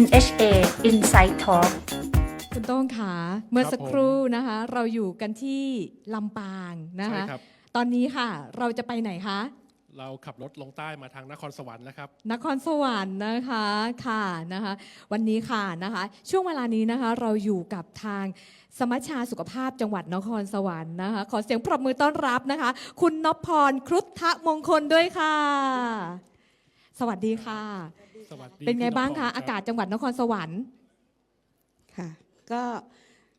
NHA Inside Talk คุณโต้งขาเมื่อครับสักครู่นะคะ เราอยู่กันที่ลำปางนะคะ ใช่ครับ ตอนนี้ค่ะ เราจะไปไหนคะ เราขับรถลงใต้มาทางนครสวรรค์นะครับ นครสวรรค์นะคะค่ะนะคะ วันนี้ค่ะนะคะ ช่วงเวลานี้นะคะ เราอยู่กับทางสมัชชาสุขภาพจังหวัดนครสวรรค์นะคะ ขอเสียงปรบมือต้อนรับนะคะ คุณนพพรครุฑทะมงคลด้วยค่ะ สวัสดีค่ะ สวัสดีเป็นไงพี่บ้างนพคะรรับอากาศจังหวัดนครสวรรค์ค่ะ ก็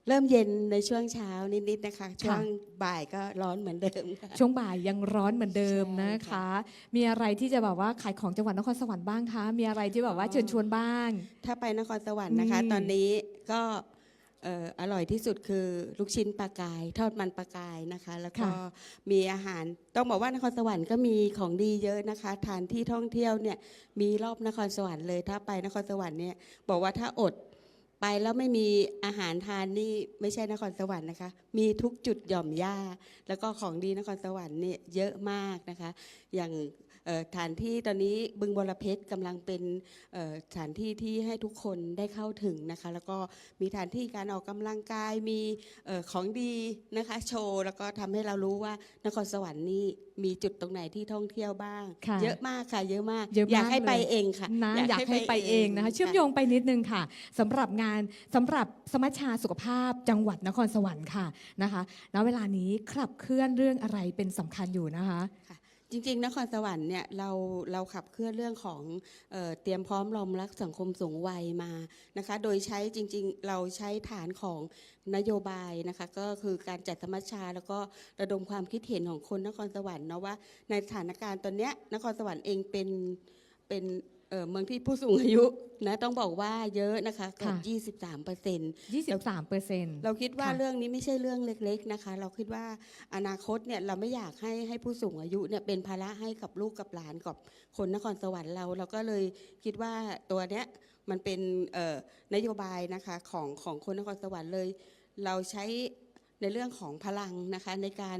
เริ่มเย็นในช่วงเช้านิดๆนะคะ ช่วงบ่ายก็ร้อนเหมือนเดิมค่ะช่วงบ่ายยังร้อนเหมือนเดิมใช่นะคะค่ะมีอะไรที่จะแบบว่าขายของจังหวัดนครสวรรค์บ้างคะ มีอะไรที่แบบว่าเชิญชวนบ้าง ถ้าไปนครสวรรค์นะคะนี่ตอนนี้ก็ เอ่ออร่อยที่สุดคือลูกชิ้นปลากาย ทอดมันปลากายนะคะ แล้วก็มีอาหาร ต้องบอกว่านครสวรรค์ก็มีของดีเยอะนะคะ ทานที่ท่องเที่ยวเนี่ยมีรอบนครสวรรค์เลย ถ้าไปนครสวรรค์เนี่ยบอกว่าถ้าอดไปแล้วไม่มีอาหารทานนี่ไม่ใช่นครสวรรค์นะคะ มีทุกจุดหย่อมหญ้าแล้วก็ของดีนครสวรรค์เนี่ยเยอะมากนะคะ อย่างเอ่อ สถานที่ตอนนี้บึงบรเพชรกำลังเป็นเอ่อสถานที่ที่ให้ทุกคนได้เข้าถึงนะคะ แล้วก็มีสถานที่การออกกำลังกายมีเอ่อของดีนะคะโชว์ แล้วก็ทำให้เรารู้ว่านครสวรรค์นี่มีจุดตรงไหนที่ท่องเที่ยวบ้างค่ะเยอะมากค่ะ เยอะมากเยอะมากอยากให้ไปเลยเองค่ะนะอยากให้ไปเองนะคะ เชื่อมโยงไปนิดนึงค่ะสำหรับงานสำหรับสมัชชาสุขภาพจังหวัดนครสวรรค์ค่ะนะคะณเวลานี้ขับเคลื่อนเรื่องอะไรเป็นสำคัญอยู่นะคะ จริงๆ นครสวรรค์เนี่ยเราเราขับเคลื่อนเรื่องของเออเตรียมพร้อมรองรับสังคมสูงวัยมานะคะโดยใช้จริงๆ เราใช้ฐานของนโยบายนะคะก็คือการจัดธรรมชาแล้วก็ระดมความคิดเห็นของคนนครสวรรค์เนาะว่าในสถานการณ์ตอนเนี้ยนครสวรรค์เองเป็นเป็น เอ่อเมืองที่ผู้สูงอายุนะต้องบอกว่าเยอะนะคะเกือบค่ะ23เปอร์เซ็นต์23เปอร์เซ็นต์เราคิดว่าค่ะเรื่องนี้ไม่ใช่เรื่องเล็กๆนะคะ เราคิดว่าอนาคตเนี่ยเราไม่อยากให้ให้ผู้สูงอายุเนี่ยเป็นภาระให้กับลูกกับหลานกับคนนครสวรรค์เรา เราก็เลยคิดว่าตัวเนี้ยมันเป็นเอ่อนโยบายนะคะของของคนนครสวรรค์เลย เราใช้ในเรื่องของพลังนะคะในการ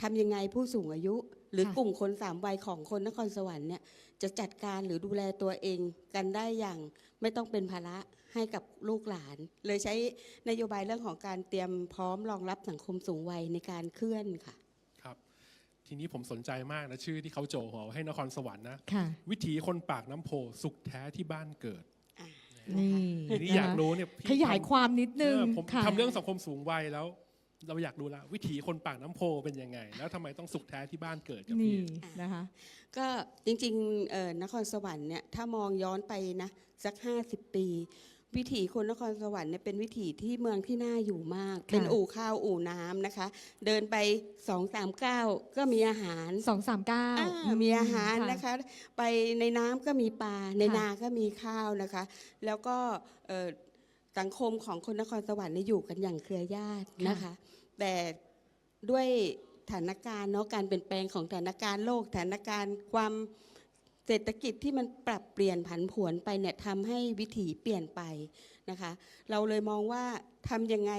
ทำยังไงผู้สูงอายุ หรือค่ะกลุ่มคนสามวัยของคนนครสวรรค์เนี่ย จะจัดการหรือดูแลตัวเองกันได้อย่างไม่ต้องเป็นภาระให้กับลูกหลาน เลยใช้นโยบายเรื่องของการเตรียมพร้อมรองรับสังคมสูงวัยในการเคลื่อนค่ะครับ ทีนี้ผมสนใจมากนะชื่อที่เขาโจหัวให้นครสวรรค์นะค่ะวิถีคนปากน้ำโพสุขแท้ที่บ้านเกิดนี่ทีนี้ะคะอยากรู้เนี่ยพี่ขยายทำความนิดนึงเออผมค่ะทำเรื่องสังคมสูงวัยแล้ว เราอยากรู้ละวิถีคนปากน้ำโพเป็นยังไง แล้วทำไมต้องสุขแท้ที่บ้านเกิดกับนี่พี่ นะคะ ก็จริงๆเอ่อนครสวรรค์เนี่ยถ้ามองย้อนไปนะสัก 50 ปี วิถีคนนครสวรรค์เนี่ยเป็นวิถีที่เมืองที่น่าอยู่มาก ค่ะ เป็นอู่ข้าวอู่น้ำนะคะ เดินไปสองสามก้าวก็มีอาหารสองสามเก้า อ่ามีอาหารนะคะ ไปในน้ำก็มีปลาในค่ะ นาก็มีข้าวนะคะ แล้วก็เอ่อ สังคมของคนนครสวรรค์เนี่ยอยู่กันอย่างเครือญาตินะคะ แต่ด้วยสถานการณ์เนาะการเปลี่ยนแปลงของสถานการณ์โลกสถานการณ์ความเศรษฐกิจที่มันปรับเปลี่ยนผันผวนไปเนี่ยทำให้วิถีเปลี่ยนไปนะคะ เราเลยมองว่าทำยังไง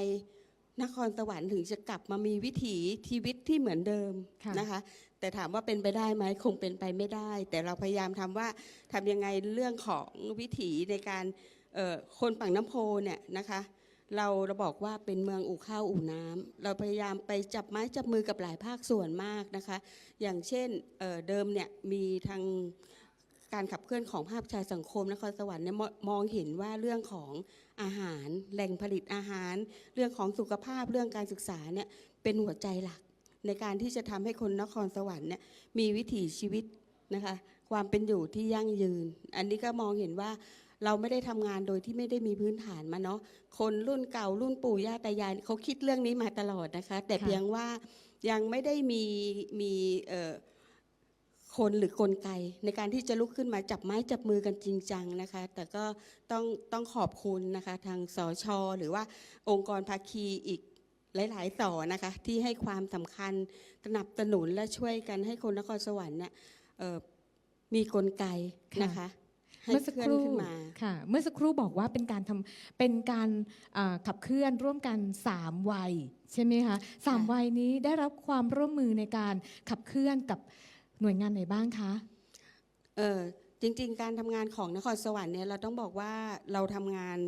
นครสวรรค์ถึงจะกลับมามีวิถีชีวิตที่เหมือนเดิมค่ะนะคะ แต่ถามว่าเป็นไปได้ไหมคงเป็นไปไม่ได้ แต่เราพยายามทำว่าทำยังไงเรื่องของวิถีในการเอ่อ คนฝั่งน้ำโพเนี่ยนะคะเราเราบอกว่าเป็นเมืองอู่ข้าวอู่น้ำเราพยายามไปจับไม้จับมือกับหลายภาคส่วนมากนะคะ อย่างเช่นเเดิมเนี่ยมีทางการขับเคลื่อนของภาคประชาสังคมนครสวรรค์เนี่ยมมองเห็นว่าเรื่องของอาหาร แหล่งผลิตอาหาร เรื่องของสุขภาพเรื่องการศึกษาเนี่ยเป็นหัวใจหลัก ในการที่จะทำให้คนนครสวรรค์เนี่ยมีวิถีชีวิตนะคะความเป็นอยู่ที่ยั่งยืน อันนี้ก็มองเห็นว่า เราไม่ได้ทำงานโดยที่ไม่ได้มีพื้นฐานมาเนาะคนรุ่นเก่ารุ่นปู่ย่าตายายเขาคิดเรื่องนี้มาตลอดนะคะ แต่ค่ะเพียงว่ายังไม่ได้มีมีเอ่อคนหรือกลไกในการที่จะลุกขึ้นมาจับไม้จับมือกันจริงจังนะคะ แต่ก็ต้องต้องขอบคุณนะคะ ทางสช หรือว่าองค์กรภาคีอีกหลาย ๆ ต่อนะคะ ที่ให้ความสำคัญสนับสนุนและช่วยกันให้คนนครสวรรค์เนี่ยเอ่อมีกลไกนะคะให้ เมื่อสักเคลื่คอนรู่ขึ้นมาค่ะ เมื่อสักครู่บอกว่าเป็นการทำเป็นการอ่าขับเคลื่อนร่วมกันสามวัยใช่ไหมคะสามค่ะวัยนี้ได้รับความร่วมมือในการขับเคลื่อนกับหน่วยงานไหนบ้างคะเออจจริง ๆ การทำงานของนครสวรรค์เนี่ยเราต้องบอกว่าเราทำงาน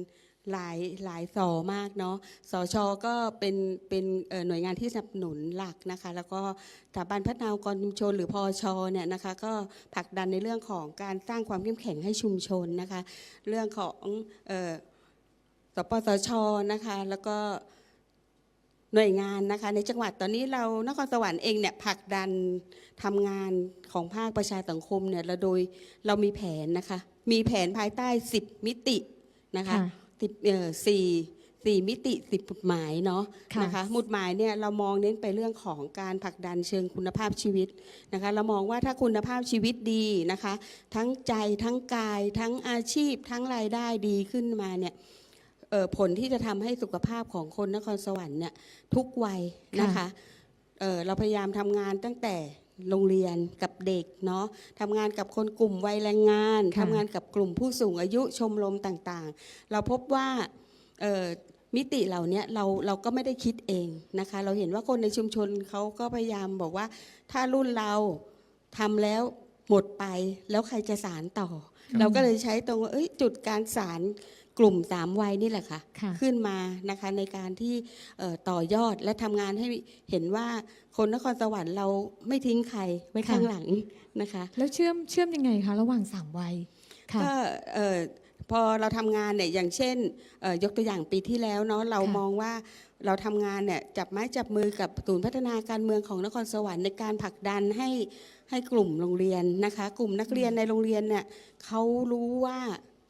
หลายหลายสอมากเนาะสชก็เป็นเป็นหน่วยงานที่สนับสนุนหลักนะคะ แล้วก็สถาบันพัฒนากรชุมชนหรือพอชเนี่ยนะคะ ก็ผลักดันในเรื่องของการสร้างความเข้มแข็งให้ชุมชนนะคะ เรื่องของออสปสชนะคะ แล้วก็หน่วยงานนะคะในจังหวัดตอนนี้เรานครสวรรค์เองเนี่ยผลักดันทำงานของภาคประชาสังคมเนี่ยเราโดยเรามีแผนนะคะ มีแผนภายใต้ 10 มิตินะคะคะ สิบเอ่อสี่สี่มิติสิบหมุดหมายเนาะค่ะ นะคะหมุดหมายเนี่ยเรามองเน้นไปเรื่องของการผลักดันเชิงคุณภาพชีวิตนะคะเรามองว่าถ้าคุณภาพชีวิตดีนะคะ ทั้งใจทั้งกาย ทั้งอาชีพ ทั้งรายได้ดีขึ้นมาเนี่ยเอ่อผลที่จะทำให้สุขภาพของคนนครสวรรค์เนี่ยทุกวัยนะคะ เอ่อเราพยายามทำงานตั้งแต่ โรงเรียนกับเด็กเนาะทำงานกับคนกลุ่มวัยแรงงานค่ะทำงานกับกลุ่มผู้สูงอายุชมรมต่างๆ เราพบว่าเอ่อมิติเหล่านี้เราเราก็ไม่ได้คิดเองนะคะ เราเห็นว่าคนในชุมชนเขาก็พยายามบอกว่า ถ้ารุ่นเราทำแล้วหมดไปแล้วใครจะสารต่ออเราก็เลยใช้ตรงว่าเอ้ยจุดการสาร กลุ่มสามวัยนี่แหละค่ะค่ะ ขึ้นมานะคะในการที่เอ่อต่อยอดและทำงานให้เห็นว่าคนนครสวรรค์เราไม่ทิ้งใครไว้ข้างหลังนะคะ แล้วเชื่อมเชื่อมยังไงคะระหว่างสามวัยค่ะก็เอ่อพอเราทำงานเนี่ยอย่างเช่นเอ่อยกตัวอย่างปีที่แล้วเนาะเราค่ะมองว่าเราทำงานเนี่ยจับไม้จับมือกับศูนย์พัฒนาการเมืองของนครสวรรค์ในการผลักดันให้ให้กลุ่มโรงเรียนนะคะ กลุ่มนักเรียนในโรงเรียนเนี่ยเขารู้ว่า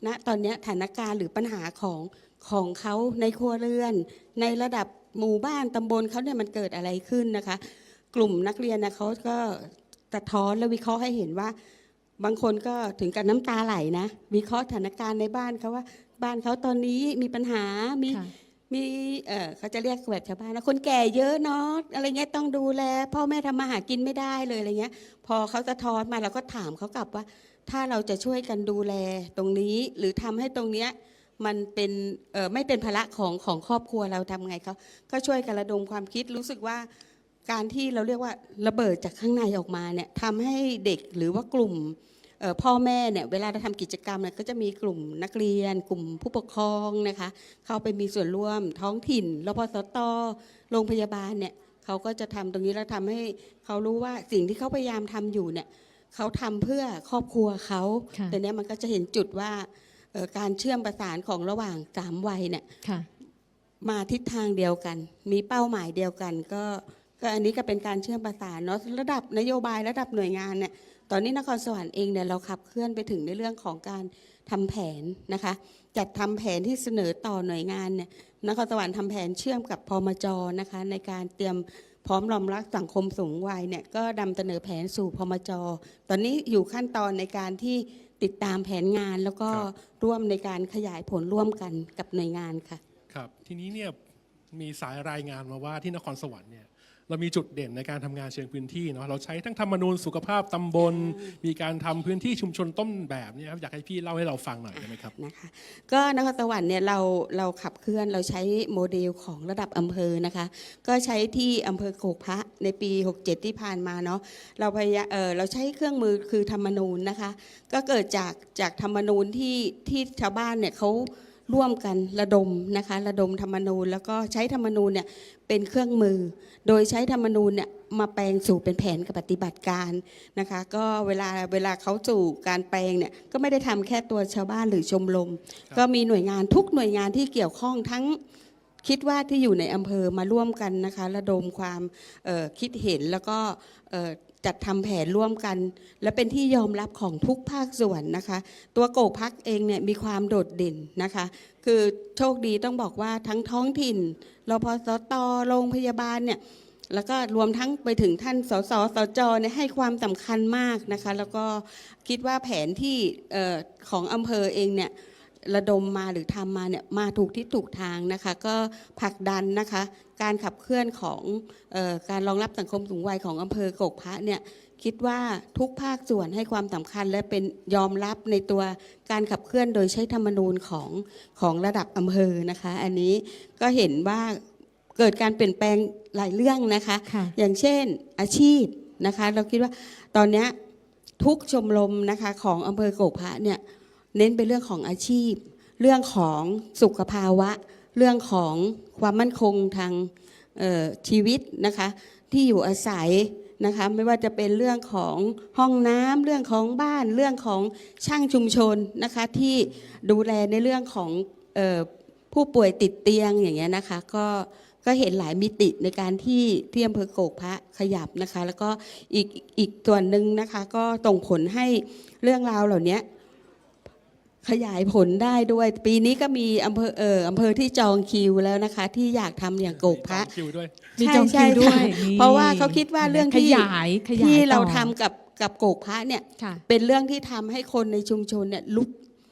ณตอนเนี้ยสถานการณ์หรือปัญหาของของเขาในครัวเรือน ในระดับหมู่บ้านตำบลเขาเนี่ยมันเกิดอะไรขึ้นนะคะ กลุ่มนักเรียนนะเขาก็สะท้อนและวิเคราะห์ให้เห็นว่า บางคนก็ถึงกับน้ำตาไหลนะ วิเคราะห์สถานการณ์ในบ้านเขาว่า บ้านเขาตอนนี้มีปัญหามีค่ะมีเออเขาจะเรียกแบบชาวบ้านนะคนแก่เยอะเนาะอะไรเงี้ยต้องดูแลพ่อแม่ทำมาหากินไม่ได้เลยอะไรเงี้ย พอเขาสะท้อนมาเราก็ถามเขากลับว่า ถ้าเราจะช่วยกันดูแลตรงนี้ หรือทำให้ตรงเนี้ยมันเป็นไม่เป็นภาระของของครอบครัวเราทำไงเขาก็ช่วยกันระดมความคิดรู้สึกว่าการที่เราเรียกว่าระเบิดจากข้างในออกมาเนี่ยทำให้เด็กหรือว่ากลุ่มพ่อแม่เนี่ยเวลาเราทำกิจกรรมเนี่ยก็จะมีกลุ่มนักเรียน กลุ่มผู้ปกครองนะคะเข้าไปมีส่วนร่วมท้องถิ่นรพสตโรงพยาบาลเนี่ยเขาก็จะทำตรงนี้แล้วทำให้เขารู้ว่าสิ่งที่เขาพยายามทำอยู่เนี่ย เขาทำเพื่อครอบครัวเขาค่ะแต่เนี้ยมันก็จะเห็นจุดว่าเอ่อการเชื่อมประสานของระหว่างสามวัยเนี่ยค่ะมาทิศทางเดียวกัน มีเป้าหมายเดียวกัน ก็ก็อันนี้ก็เป็นการเชื่อมประสานเนาะระดับนโยบายระดับหน่วยงานเนี่ยตอนนี้นครสวรรค์เองเนี่ยเราขับเคลื่อนไปถึงในเรื่องของการทำแผนนะคะ จัดทำแผนที่เสนอต่อหน่วยงานเนี่ยนครสวรรค์ทำแผนเชื่อมกับพมจนะคะ ในการเตรียม พร้อมรองรับสังคมสูงวัยเนี่ยก็นำเสนอแผนสู่พมจ ตอนนี้อยู่ขั้นตอนในการที่ติดตามแผนงานแล้วก็ครับ ร่วมในการขยายผลร่วมกันกับหน่วยงานค่ะ ครับ ทีนี้เนี่ยมีสายรายงานมาว่าที่นครสวรรค์เนี่ย เรามีจุดเด่นในการทำงานเชิงพื้นที่เนาะเราใช้ทั้งธรรมนูญสุขภาพตำบล มีการทำพื้นที่ชุมชนต้นแบบเนี่ยครับอยากให้พี่เล่าให้เราฟังหน่อยได้ไหมครับนะคะก็นครสวรรค์เนี่ยเราเราขับเคลื่อนเราใช้โมเดลของระดับอำเภอนะคะ ก็ใช้ที่อำเภอโขกพระในปี 67 ที่ผ่านมาเนาะเราพยายามเออเราใช้เครื่องมือคือธรรมนูญนะคะ ก็เกิดจากจากธรรมนูญที่ที่ชาวบ้านเนี่ยเขา ร่วมกันระดมนะคะระดมธรรมนูญ แล้วก็ใช้ธรรมนูญเนี่ยเป็นเครื่องมือ โดยใช้ธรรมนูญเนี่ยมาแปลงสู่เป็นแผนกับปฏิบัติการนะคะก็เวลาเวลาเขาสู่การแปลงเนี่ยก็ไม่ได้ทำแค่ตัวชาวบ้านหรือชมรมก็มีหน่วยงานทุกหน่วยงานที่เกี่ยวข้องทั้งคิดว่าที่อยู่ในอำเภอมาร่วมกันนะคะระดมความเอ่อคิดเห็นแล้วก็เอ่อ จัดทำแผนร่วมกัน และเป็นที่ยอมรับของทุกภาคส่วนนะคะ ตัวโกกพักเองเนี่ยมีความโดดเด่นนะคะ คือโชคดีต้องบอกว่าทั้งท้องถิ่นรพสตโรงพยาบาลเนี่ยแล้วก็รวมทั้งไปถึงท่านสสสจเนี่ยให้ความสำคัญมากนะคะ แล้วก็คิดว่าแผนที่ออของอำเภอเองเนี่ย ระดมมาหรือทำมาเนี่ยมาถูกที่ถูกทางนะคะ ก็ผลักดันนะคะ การขับเคลื่อนของเออการรองรับสังคมสูงวัยของอำเภอกกพระเนี่ยคิดว่าทุกภาคส่วนให้ความสำคัญและเป็นยอมรับในตัวการขับเคลื่อนโดยใช้ธรรมนูญของของระดับอำเภอนะคะ อันนี้ก็เห็นว่าเกิดการเปลี่ยนแปลงหลายเรื่องนะคะค่ะอย่างเช่นอาชีพนะคะ เราคิดว่าตอนเนี้ยทุกชมรมนะคะของอำเภอโกกพระเนี่ย เน้นไปเรื่องของอาชีพ เรื่องของสุขภาวะ เรื่องของความมั่นคงทางชีวิตนะคะที่อยู่อาศัยนะคะไม่ว่าจะเป็นเรื่องของห้องน้ำเรื่องของบ้าน เรื่องของช่างชุมชนนะคะที่ดูแลในเรื่องของออผู้ป่วยติดเตียงอย่างเงี้ยนะคะก็ก็เห็นหลายมิติในการที่ที่อำเภอโกกพระขยับนะคะ แล้วก็อีกอีกส่วนหนึ่งนะคะก็ส่งผลให้เรื่องราวเหล่านี้ ขยายผลได้ด้วย ปีนี้ก็มีอำเภอเอออำเภอที่จองคิวแล้วนะคะ ที่อยากทำอย่างโกกพระ คิวด้วย มีใช่จองคิวใช่ด้วยค่ะนี่เพราะว่าเขาคิดว่าเรื่องที่ ขยายขยายที่เราต่อทำกับกับโกกพระเนี่ย ค่ะเป็นเรื่องที่ทำให้คนในชุมชนเนี่ยลุก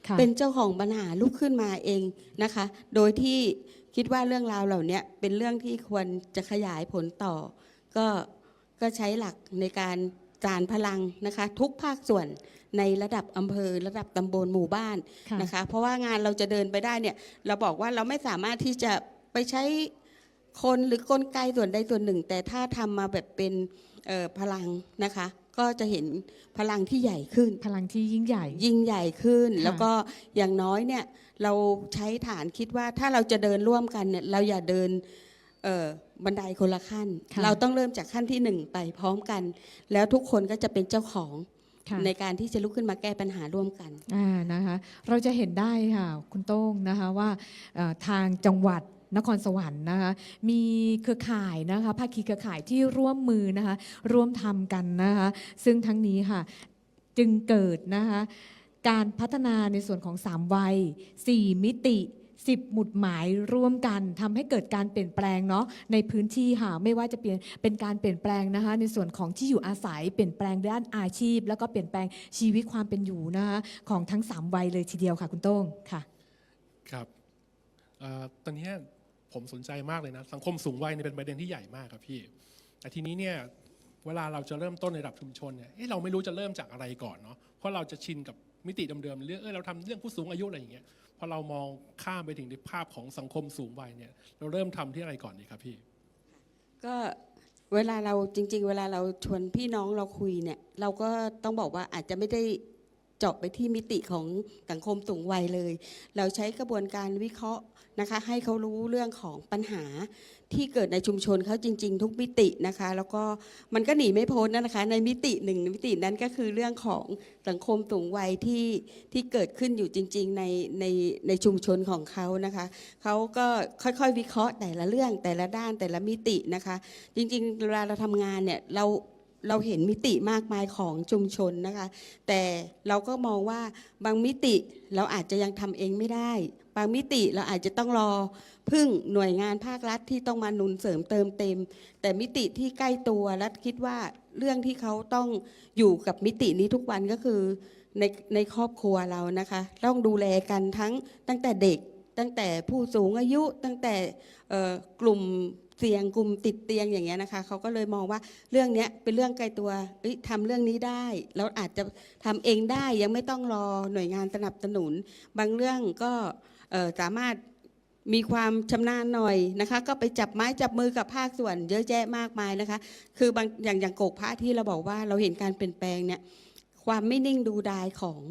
ค่ะเป็นเจ้าของปัญหาลุกขึ้นมาเองนะคะ โดยที่คิดว่าเรื่องราวเหล่านี้เป็นเรื่องที่ควรจะขยายผลต่อ ก็ก็ใช้หลักในการ จานพลังนะคะทุกภาคส่วนในระดับอำเภอระดับตำบลหมู่บ้านค่ะนะคะ เพราะว่างานเราจะเดินไปได้เนี่ยเราบอกว่าเราไม่สามารถที่จะไปใช้คนหรือกลไกส่วนใดส่วนหนึ่ง แต่ถ้าทำมาแบบเป็นเอ่อพลังนะคะ ก็จะเห็นพลังที่ใหญ่ขึ้น พลังที่ยิ่งใหญ่ ยิ่งใหญ่ขึ้นค่ะ แล้วก็อย่างน้อยเนี่ยเราใช้ฐานคิดว่าถ้าเราจะเดินร่วมกันเนี่ยเราอย่าเดินเอ่อ บันไดคนละขั้นค่ะเราต้องเริ่มจากขั้นที่หนึ่งไปพร้อมกัน แล้วทุกคนก็จะเป็นเจ้าของค่ะในการที่จะลุกขึ้นมาแก้ปัญหาร่วมกันอ่านะคะ เราจะเห็นได้ค่ะคุณโต้งนะคะว่าเอ่อทางจังหวัดนครสวรรค์นะคะมีเครือข่ายนะคะภาคีเครือข่ายที่ร่วมมือนะคะร่วมทำกันนะคะซึ่งทั้งนี้ค่ะจึงเกิดนะคะการพัฒนาในส่วนของ 3 วัย 4 มิติ 10 หมุดหมายร่วมกันทำให้เกิดการเปลี่ยนแปลงเนาะในพื้นที่ค่ะไม่ว่าจะเปลี่ยนเป็นการเปลี่ยนแปลงนะคะ ในส่วนของที่อยู่อาศัยเปลี่ยนแปลงด้านอาชีพ แล้วก็เปลี่ยนแปลงชีวิตความเป็นอยู่นะคะของทั้ง 3 วัยเลยทีเดียวค่ะ คุณโต้งค่ะครับออตอนนี้ผมสนใจมากเลยนะ สังคมสูงวัยเป็นประเด็นที่ใหญ่มากครับพี่แต่ทีนี้เนี่ยเวลาเราจะเริ่มต้นในระดับชุมชนเนี่ยเเราไม่รู้จะเริ่มจากอะไรก่อนเนาะเพราะเราจะชินกับมิติเดิมๆเรื่องเออเราทำเรื่องผู้สูงอายุอะไรอย่างเงี้ย พอเรามองข้ามไปถึงในภาพของสังคมสูงวัยเนี่ย เราเริ่มทำที่อะไรก่อนดีครับพี่ ก็เวลาเราจริง ๆ เวลาเราชวนพี่น้องเราคุยเนี่ย เราก็ต้องบอกว่าอาจจะไม่ได้ เจาะไปที่มิติของสังคมสูงวัยเลย เราใช้กระบวนการวิเคราะห์นะคะ ให้เขารู้เรื่องของปัญหาที่เกิดในชุมชนเขาจริง ๆ ทุกมิตินะคะ แล้วก็มันก็หนีไม่พ้นนะคะ ในมิติหนึ่งมิตินั้นก็คือเรื่องของสังคมสูงวัยที่ที่เกิดขึ้นอยู่จริง ๆ ในในในชุมชนของเขานะคะเขาก็ค่อยๆ วิเคราะห์แต่ละเรื่องแต่ละด้านแต่ละมิตินะคะ จริงๆเวลาเราทำงานเนี่ยเรา เราเห็นมิติมากมายของชุมชนนะคะ แต่เราก็มองว่าบางมิติเราอาจจะยังทำเองไม่ได้ บางมิติเราอาจจะต้องรอพึ่งหน่วยงานภาครัฐที่ต้องมาหนุนเสริมเติมเต็ม แต่มิติที่ใกล้ตัวและคิดว่าเรื่องที่เขาต้องอยู่กับมิตินี้ทุกวันก็คือในในครอบครัวเรานะคะ ต้องดูแลกันทั้งตั้งแต่เด็กตั้งแต่ผู้สูงอายุตั้งแต่กลุ่ม เสี่ยงกลุ่มติดเตียงอย่างเงี้ยนะคะเขาก็เลยมองว่าเรื่องเนี้ยเป็นเรื่องไกลตัวเอ้ยทำเรื่องนี้ได้ แล้วอาจจะทำเองได้ยังไม่ต้องรอหน่วยงานสนับสนุน บางเรื่องก็สามารถมีความชำนาญหน่อยนะคะ ก็ไปจับไม้จับมือกับภาคส่วนเยอะแยะมากมายนะคะ คือบางอย่างอย่างโกกพระที่เราบอกว่าเราเห็นการเปลี่ยนแปลงเนี่ยความไม่นิ่งดูดายของ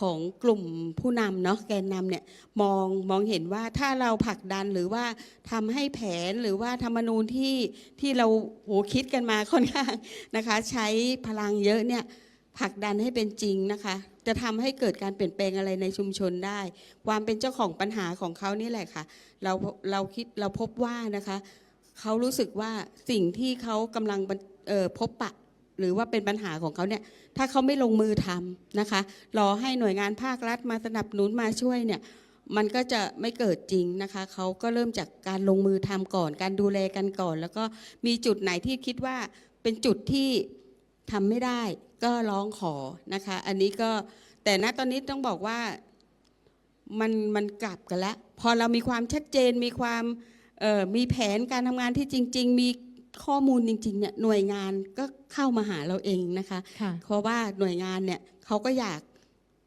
ของกลุ่มผู้นำเนาะแกนนำเนี่ยมองมองเห็นว่าถ้าเราผลักดันหรือว่าทำให้แผนหรือว่าธรรมนูญที่ที่เราโหคิดกันมาค่อนข้างนะคะ ใช้พลังเยอะเนี่ยผลักดันให้เป็นจริงนะคะ จะทำให้เกิดการเปลี่ยนแปลงอะไรในชุมชนได้ ความเป็นเจ้าของปัญหาของเขานี่แหละค่ะ เราเราคิดเราพบว่านะคะเขารู้สึกว่าสิ่งที่เขากำลังเอ่อพบปะ หรือว่าเป็นปัญหาของเขาเนี่ยถ้าเขาไม่ลงมือทำนะคะ รอให้หน่วยงานภาครัฐมาสนับสนุนมาช่วยเนี่ยมันก็จะไม่เกิดจริงนะคะเขาก็เริ่มจากการลงมือทำก่อน การดูแลกันก่อน แล้วก็มีจุดไหนที่คิดว่าเป็นจุดที่ทำไม่ได้ ก็ร้องขอนะคะ อันนี้ก็แต่ณตอนนี้ต้องบอกว่ามันมันกลับกันแล้วพอเรามีความชัดเจนมีความมีแผนการทำงานที่จริง ๆ มี ข้อมูลจริงๆเนี่ยหน่วยงานก็เข้ามาหาเราเองนะคะ ค่ะ เพราะว่าหน่วยงานเนี่ยเขาก็อยาก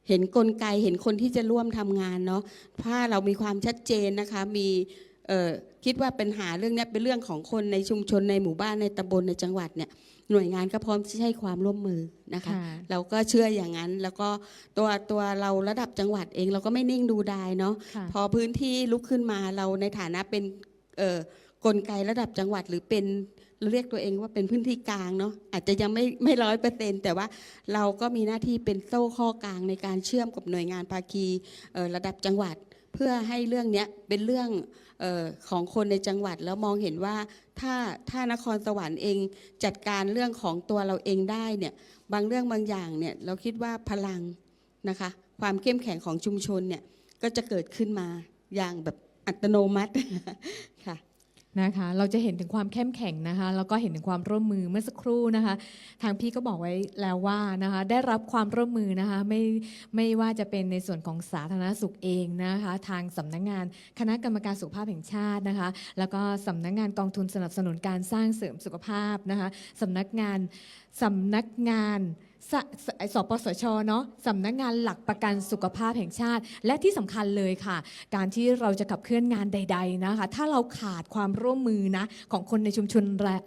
เห็นกลไกเห็นคนที่จะร่วมทำงานเนาะถ้าเรามีความชัดเจนนะคะ มีเอ่อคิดว่าปัญหาเรื่องเนี้ยเป็นเรื่องของคนในชุมชนในหมู่บ้านในตำบลในจังหวัดเนี่ยหน่วยงานก็พร้อมที่จะให้ความร่วมมือนะคะ ค่ะ เราก็เชื่ออย่างนั้นแล้วก็ตัวตัวเราระดับจังหวัดเองเราก็ไม่นิ่งดูดายเนาะ ค่ะ พอพื้นที่ลุกขึ้นมาเราในฐานะเป็นเอ่อ กลไกระดับจังหวัดหรือเป็นเรียกตัวเองว่าเป็นพื้นที่กลางเนาะอาจจะยังไม่ไม่ร้อยเปอร์เซ็นแต่ว่าเราก็มีหน้าที่เป็นโซ่ข้อกลางในการเชื่อมกับหน่วยงานภาคีระดับจังหวัด เพื่อให้เรื่องนี้เป็นเรื่องออของคนในจังหวัดแล้วมองเห็นว่าถ้าถ้านครสวรรค์เองจัดการเรื่องของตัวเราเองได้เนี่ยบางเรื่องบางอย่างเนี่ยเราคิดว่าพลังนะคะความเข้มแข็งของชุมชนเนี่ยก็จะเกิดขึ้นมาอย่างแบบอัตโนมัติค่ะ นะคะเราจะเห็นถึงความเข้มแข็งนะคะแล้วก็เห็นถึงความร่วมมือเมื่อสักครู่นะคะ ทางพี่ก็บอกไว้แล้วว่านะคะได้รับความร่วมมือนะคะไม่ไม่ว่าจะเป็นในส่วนของสาธารณสุขเองนะคะ ทางสำนักงานคณะกรรมการสุขภาพแห่งชาตินะคะ แล้วก็สำนักงานกองทุนสนับสนุนการสร้างเสริมสุขภาพนะคะสำนักงานสำนักงาน สสสปสชเนาะสำนักงานหลักประกันสุขภาพแห่งชาติ และที่สำคัญเลยค่ะ การที่เราจะขับเคลื่อนงานใด ๆนะคะ ถ้าเราขาดความร่วมมือนะของคนในชุมชน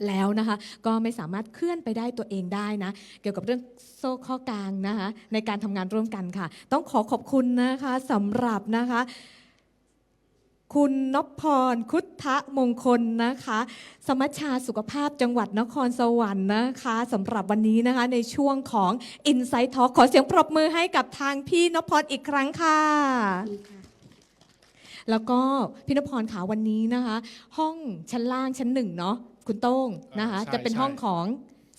แล้วนะคะ ก็ไม่สามารถเคลื่อนไปได้ตัวเองได้นะ เกี่ยวกับเรื่องโซ่ข้อกลางนะคะ ในการทำงานร่วมกันค่ะ ต้องขอขอบคุณนะคะสำหรับนะคะ คุณนพพรคุทธมงคลนะคะ สมัชชาสุขภาพจังหวัดนครสวรรค์นะคะสำหรับวันนี้นะคะในช่วงของ Insight Talk ขอเสียงปรบมือให้กับทางพี่นพพรอีกครั้งค่ะ แล้วก็พี่นพพรขาวันนี้นะคะ ห้องชั้นล่างชั้นหนึ่งเนาะคุณโต้งนะคะอ่าใช่จะเป็นใช่ ห้องของ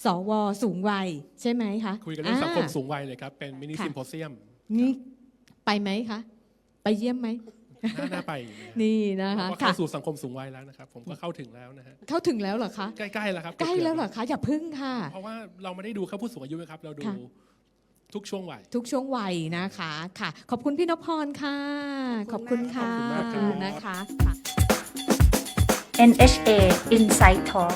สวสูงวัยใช่ไหมคะคุยกันเรื่องสังคมอ่า สูงวัยเลยครับ เป็นมินิค่ะ ซิมโพเซียม นี่ไปไหมคะ ไปเยี่ยมไหม น่าน่าไปอยู่นะนี่นะคะผมก็ค่ะ เข้าสู่สังคมสูงวัยแล้วนะครับ ผมก็เข้าถึงแล้วนะฮะเข้าถึงแล้วเหรอคะ ใกล้ๆแล้วครับใกล้แล้วเหรอคะ อย่าพึ่งค่ะ เพราะว่าเราไม่ได้ดูแค่ผู้สูงอายุนะครับ เราดูค่ะ ทุกช่วงวัย ทุกช่วงวัยนะคะค่ะ ขอบคุณพี่นพพรค่ะ ขขออบบคุคุณณค่ะ มากครับ นะคะค่ะ NHA Inside Talk